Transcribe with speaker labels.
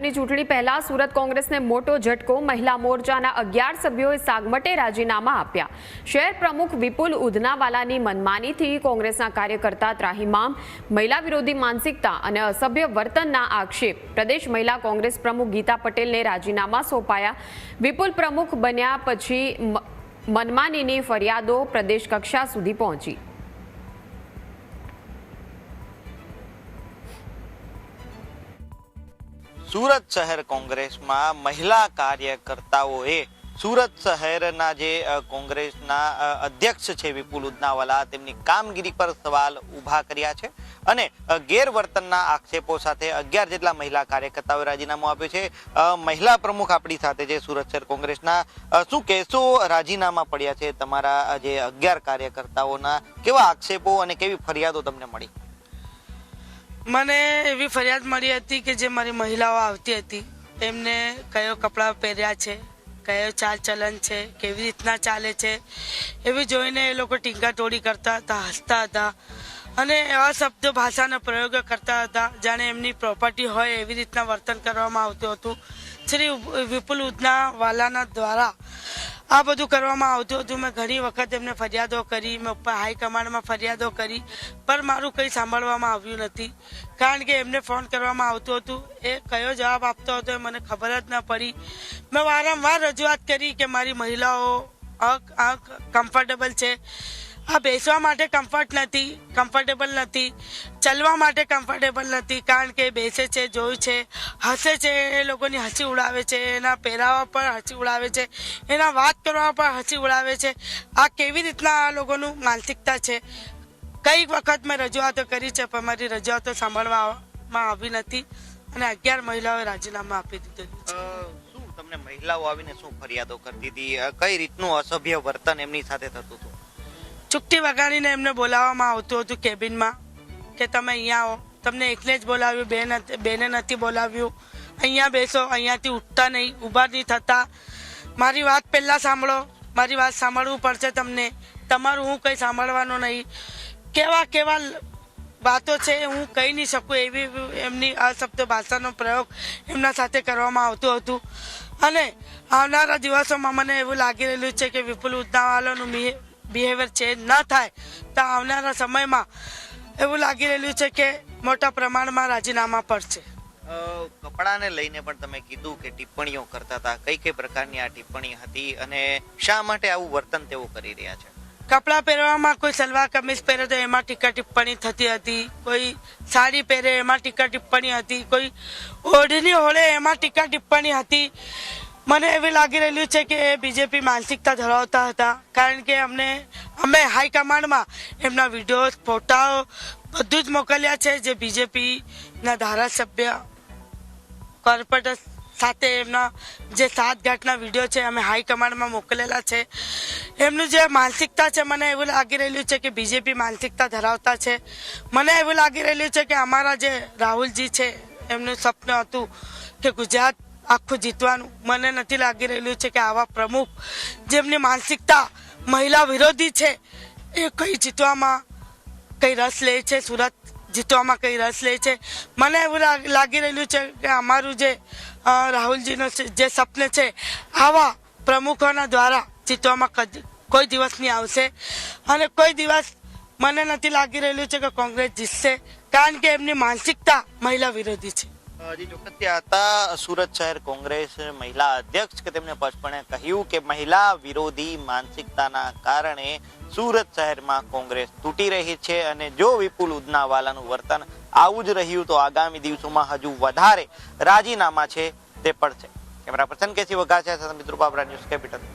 Speaker 1: ની ચૂંટણી પહેલા સુરત કોંગ્રેસને મોટો ઝટકો, મહિલા મોરચાના અગિયાર સભ્યોએ સાગમટે રાજીનામા આપ્યા. શહેર પ્રમુખ વિપુલ ઉધનાવાલાની મનમાનીથી કોંગ્રેસના કાર્યકર્તા ત્રાહિમામ, મહિલા વિરોધી માનસિકતા અને અસભ્ય વર્તનના આક્ષેપ. પ્રદેશ મહિલા કોંગ્રેસ પ્રમુખ ગીતા પટેલને રાજીનામા સોંપાયા. વિપુલ પ્રમુખ બન્યા પછી મનમાનીની ફરિયાદો પ્રદેશ કક્ષા સુધી પહોંચી.
Speaker 2: સુરત શહેર કોંગ્રેસમાં મહિલા કાર્યકર્તાઓએ સુરત શહેરના જે કોંગ્રેસના અધ્યક્ષ છે વિપુલ ઉદનાવાલા, તેમની કામગીરી પર સવાલ ઊભા કર્યા છે અને ગેરવર્તનના આક્ષેપો સાથે અગિયાર જેટલા મહિલા કાર્યકર્તાઓએ રાજીનામું આપ્યું છે. મહિલા પ્રમુખ આપણી સાથે છે સુરત શહેર કોંગ્રેસના. શું કહેશો રાજીનામા પડ્યા છે? તમારા જે અગિયાર કાર્યકર્તાઓના કેવા આક્ષેપો અને કેવી ફરિયાદો તમને મળી?
Speaker 3: મને એવી ફરિયાદ મળી હતી કે જે મારી મહિલાઓ આવતી હતી. એમને કયો કપડાં પહેર્યા છે, કયો ચાલ ચલન છે, કેવી રીતના ચાલે છે, એવી જોઈને એ લોકો ટીંકા ટોળી કરતા હતા, હસતા હતા. અને એવા શબ્દ ભાષાનો પ્રયોગો કરતા હતા, જાણે એમની પ્રોપર્ટી હોય એવી રીતના વર્તન કરવામાં આવતું હતું. શ્રી વિપુલ ઉદના વાલાના દ્વારા આ બધું કરવામાં આવતું હતું. મેં ઘણી વખત એમને ફરિયાદો કરી, મેં ઉપર હાઈકમાન્ડમાં ફરિયાદો કરી, પણ મારું કંઈ સાંભળવામાં આવ્યું નથી. કારણ કે એમને ફોન કરવામાં આવતું હતું. એ કયો જવાબ આપતો હતો એ મને ખબર જ ન પડી. મેં વારંવાર રજૂઆત કરી કે મારી મહિલાઓ કમ્ફર્ટેબલ છે. આ બેસવા માટે કમ્ફર્ટ નથી કમ્ફર્ટેબલ નથી, ચાલવા માટે કમ્ફર્ટેબલ નથી, કારણ કે બેસે છે, જોયું છે, હસે છે, એ લોકોની હસી ઉડાવે છે, એના પહેરાવા પર હસી ઉડાવે છે, એના વાત કરવા પર હસી ઉડાવે છે. આ કેવી રીતના આ લોકોનું માનસિકતા છે? કઈ વખત મેં રજૂઆતો કરી છે, પણ મારી રજૂઆતો સાંભળવામાં આવી નથી અને અગિયાર મહિલાઓએ રાજીનામું આપી
Speaker 2: દીધું શું તમને મહિલાઓ આવીને શું ફરિયાદો કરતી હતી કઈ રીતનું અસભ્ય વર્તન એમની સાથે થતું હતું?
Speaker 3: ચૂકટી વગાડીને એમને બોલાવવામાં આવતું હતું કેબિનમાં કે તમે અહીંયા આવો. તમને એકને જ બોલાવ્યું બે બેને નથી બોલાવ્યું. અહીંયા બેસો, અહીંયાથી ઉઠતા નહીં, ઊભા નહીં થતા. મારી વાત પહેલાં સાંભળો. મારી વાત સાંભળવું પડશે તમને. તમારું હું કંઈ સાંભળવાનું નહીં. કેવા કેવા વાતો છે હું કહી નહીં શકું એવી એમની અશબ્દ ભાષાનો પ્રયોગ એમના સાથે કરવામાં આવતું હતું. અને આવનારા દિવસોમાં મને એવું લાગી રહેલું છે કે વિપુલ ઉદનાવાલાનું બિહેવિયર ચેન્જ ન થાય તો આવનારા સમયમાં એવું લાગી રહેલું છે કે મોટા પ્રમાણમાં રાજીનામા પડશે.
Speaker 2: કપડાને લઈને પણ તમે કીધું કે ટિપ્પણીઓ કરતા હતા. કઈ કઈ પ્રકારની આ ટિપ્પણી હતી અને શા માટે આવું વર્તન તેઓ કરી રહ્યા છે?
Speaker 3: કપડાં પહેરવામાં કોઈ સલવાર કમીઝ પહેરે તો એમાં ટીકા ટિપ્પણી થતી હતી. કોઈ સાડી પહેરે એમાં ટીકા ટિપ્પણી હતી. કોઈ ઓઢની હોળે એમાં ટીકા ટિપ્પણી હતી. મને એવું લાગી રહેલું છે કે એ બીજેપી માનસિકતા ધરાવતા હતા. કારણ કે અમને, અમે હાઈકમાન્ડમાં એમના વીડિયો ફોટાઓ બધું જ મોકલ્યા છે જે બીજેપીના ધારાસભ્ય કોર્પોરેટર સાથે એમના જે સાત ઘાટના વીડિયો છે અમે હાઈકમાન્ડમાં મોકલેલા છે. એમનું જે માનસિકતા છે, મને એવું લાગી રહેલું છે કે બીજેપી માનસિકતા ધરાવતા છે. મને એવું લાગી રહેલું છે કે અમારા જે રાહુલજી છે, એમનું સપનું હતું કે ગુજરાત આખું જીતવાનું મને નથી લાગી રહેલું છે કે આવા પ્રમુખ જેમની માનસિકતા મહિલા વિરોધી છે, એ કઈ જીતવામાં કઈ રસ લે છે? સુરત જીતવામાં કઈ રસ લે છે? મને એવું લાગી રહેલું છે કે અમારું જે રાહુલજીનું જે સપને છે, આવા પ્રમુખોના દ્વારા જીતવામાં કોઈ દિવસ નહીં આવશે. અને કોઈ દિવસ મને નથી લાગી રહેલું છે કે કોંગ્રેસ જીતશે, કારણ કે એમની માનસિકતા મહિલા વિરોધી છે.
Speaker 2: હજી ચોકસિયા હતા સુરત શહેર કોંગ્રેસ મહિલા અધ્યક્ષ કે તેમણે પચપણે કહ્યું કે મહિલા વિરોધી માનસિકતાના કારણે સુરત શહેરમાં કોંગ્રેસ તૂટી રહી છે અને જો વિપુલ ઉદનાવાલાનું વર્તન આવું જ રહ્યું તો આગામી દિવસોમાં હજુ વધારે રાજીનામા છે તે પડશે કેમેરા પર્સન કેસી વઘાસિયા સાથે મિત્રો બાબરા ન્યૂઝ કેપિટલ.